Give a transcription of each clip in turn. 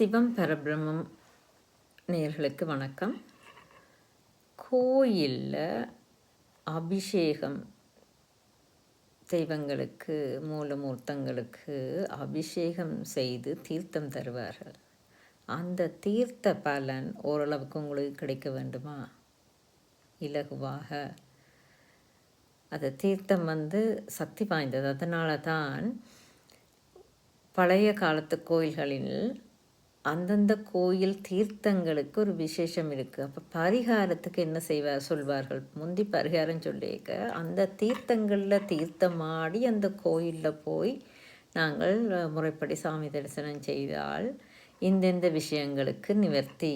சிவம் பரபிரமம் நேர்களுக்கு வணக்கம். கோயிலில் அபிஷேகம் தெய்வங்களுக்கு மூலமூர்த்தங்களுக்கு அபிஷேகம் செய்து தீர்த்தம் தருவார்கள். அந்த தீர்த்த பலன் ஓரளவுக்கு உங்களுக்கு கிடைக்க வேண்டுமா? இலகுவாக. அது தீர்த்தம் வந்து சக்தி வாய்ந்தது. அதனால தான் பழைய காலத்து கோயில்களில் அந்தந்த கோயில் தீர்த்தங்களுக்கு ஒரு விசேஷம் இருக்குது அப்போ பரிகாரத்துக்கு என்ன செய்வார் சொல்வார்கள்? முந்தி பரிகாரம் சொல்லியிருக்க அந்த தீர்த்தங்களில் தீர்த்தமாடி அந்த கோயிலில் போய் நாங்கள் முறைப்படி சாமி தரிசனம் செய்தால் இந்தெந்த விஷயங்களுக்கு நிவர்த்தி?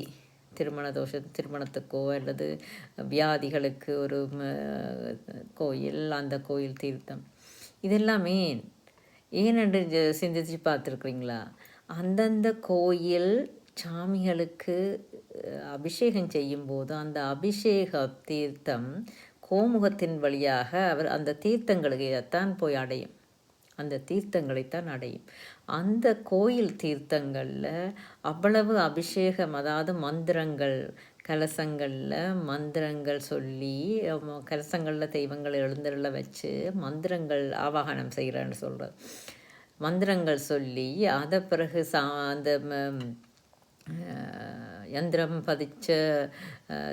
திருமண தோஷ திருமணத்துக்கோ அல்லது வியாதிகளுக்கு ஒரு கோயில் அந்த கோயில் தீர்த்தம். இதெல்லாமே ஏனென்று சிந்திச்சு பார்த்துருக்குறீங்களா? அந்தந்த கோயில் சாமிகளுக்கு அபிஷேகம் செய்யும்போது அந்த அபிஷேக தீர்த்தம் கோமுகத்தின் வழியாக அவர் அந்த தீர்த்தங்களுக்கு தான் போய் அடையும். அந்த தீர்த்தங்களைத்தான் அடையும். அந்த கோயில் தீர்த்தங்களில் அவ்வளவு அபிஷேகம் அதாவது மந்திரங்கள் கலசங்களில் மந்திரங்கள் சொல்லி கலசங்களில் தெய்வங்களை எழுந்தருள வச்சு மந்திரங்கள் ஆவாகனம் செய்கிறேன்னு சொல்கிறது மந்திரங்கள் சொல்லி அதை பிறகு சா அந்த யந்திரம் பதிச்ச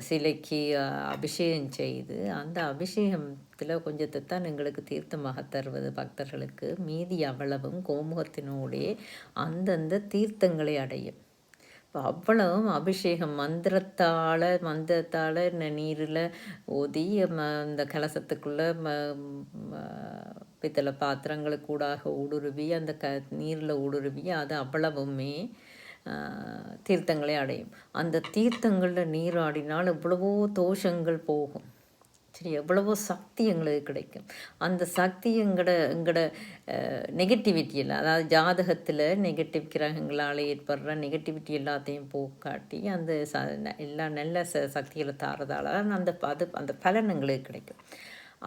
சிலைக்கு அபிஷேகம் செய்து அந்த அபிஷேகத்தில் கொஞ்சத்தை தான் எங்களுக்கு தீர்த்தமாக தருவது பக்தர்களுக்கு. மீதி அவ்வளவும் கோமுகத்தினோடே அந்தந்த தீர்த்தங்களை அடையும். இப்போ அவ்வளவும் அபிஷேகம். மந்திரத்தால் மந்திரத்தால் நீரில் ஊதி அந்த கலசத்துக்குள்ளே பித்தளை பாத்திரங்களுக்கூடாக ஊடுருவி அந்த க நீரில் ஊடுருவி அது அவ்வளவுமே தீர்த்தங்களை அடையும். அந்த தீர்த்தங்களில் நீராடினால் எவ்வளவோ தோஷங்கள் போகும். சரி எவ்வளவோ சக்தி எங்களுக்கு கிடைக்கும். அந்த சக்தி எங்களோட எங்களோட நெகட்டிவிட்டியில் அதாவது ஜாதகத்தில் நெகட்டிவ் கிரகங்களால் ஏற்படுற நெகட்டிவிட்டி எல்லாத்தையும் போக்காட்டி அந்த ச எல்லா நல்ல ச சக்திகளை தாரதால அந்த அது அந்த பலன் எங்களுக்கு கிடைக்கும்.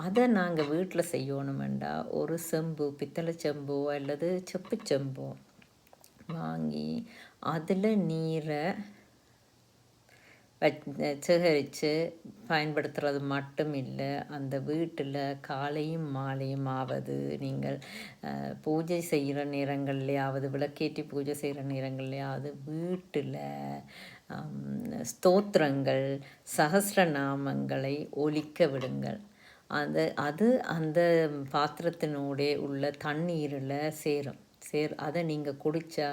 அதை நாங்கள் வீட்டில் செய்யணுமெண்டா ஒரு செம்பு பித்தளை செம்போ அல்லது செப்பு செம்போ வாங்கி அதில் நீரை சேகரித்து பயன்படுத்துறது மட்டும் இல்லை அந்த வீட்டில் காலையும் மாலையும் ஆவது நீங்கள் பூஜை செய்கிற நேரங்கள்லையாவது விளக்கேற்றி பூஜை செய்கிற நேரங்கள்லையாவது வீட்டில் ஸ்தோத்திரங்கள் சகசிரநாமங்களை ஒலிக்க விடுங்கள். அந்த அது அந்த பாத்திரத்தினோடே உள்ள தண்ணீரில் சேரும். சேர் அதை நீங்கள் குடித்தா